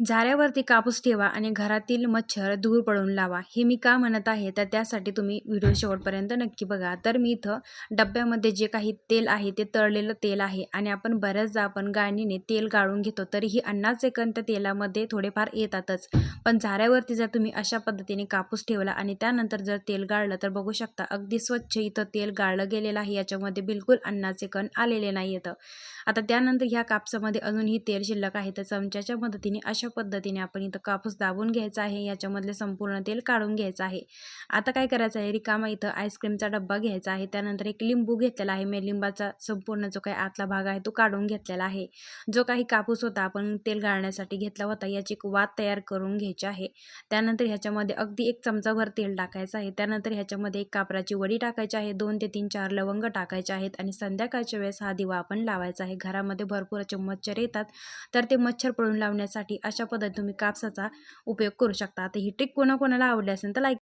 झाऱ्यावरती कापूस ठेवा आणि घरातील मच्छर दूर पळून लावा. हे मी का म्हणत आहे? तर त्यासाठी तुम्ही व्हिडिओ शेवटपर्यंत नक्की बघा. तर मी इथं डब्यामध्ये जे काही तेल आहे ते तळलेलं तेल आहे आणि आपण बऱ्याचदा आपण गाळणीने तेल गाळून घेतो. तरीही अन्नाचे कण त्या तेलामध्ये थोडेफार येतातच. पण झाऱ्यावरती जर तुम्ही अशा पद्धतीने कापूस ठेवला आणि त्यानंतर जर तेल गाळलं तर बघू शकता अगदी स्वच्छ इथं तेल गाळलं गेलेलं आहे. याच्यामध्ये बिलकुल अन्नाचे कण आलेले नाही येतं आता त्यानंतर ह्या कापसामध्ये अजूनही तेल शिल्लक आहे. तर चमच्याच्या मदतीने अशा पद्धतीने आपण इथं कापूस दाबून घ्यायचा आहे याच्यामधले संपूर्ण तेल काढून घ्यायचं आहे. आता काय करायचं आहे रिकामा इथं आईस्क्रीमचा डब्बा घ्यायचा आहे त्यानंतर एक लिंबू घेतलेला आहे मी लिंबाचा संपूर्ण जो काही आतला भाग आहे तो काढून घेतलेला आहे. जो काही कापूस होता आपण तेल गाळण्यासाठी घेतला होता याची एक वात तयार करून घ्यायची आहे. त्यानंतर ह्याच्यामध्ये अगदी एक चमचाभर तेल टाकायचं आहे. त्यानंतर ह्याच्यामध्ये एक कापराची वडी टाकायची आहे दोन ते तीन चार लवंग टाकायचे आहेत आणि संध्याकाळच्या वेळेस हा दिवा आपण लावायचा आहे. घरामध्ये भरपूर असे मच्छर येतात तर ते मच्छर पळून लावण्यासाठी अशा पद्धतीने तुम्ही कापसाचा उपयोग करू शकता. आता ही ट्रिक कोणाकोणाला आवडली असेल तर लाईक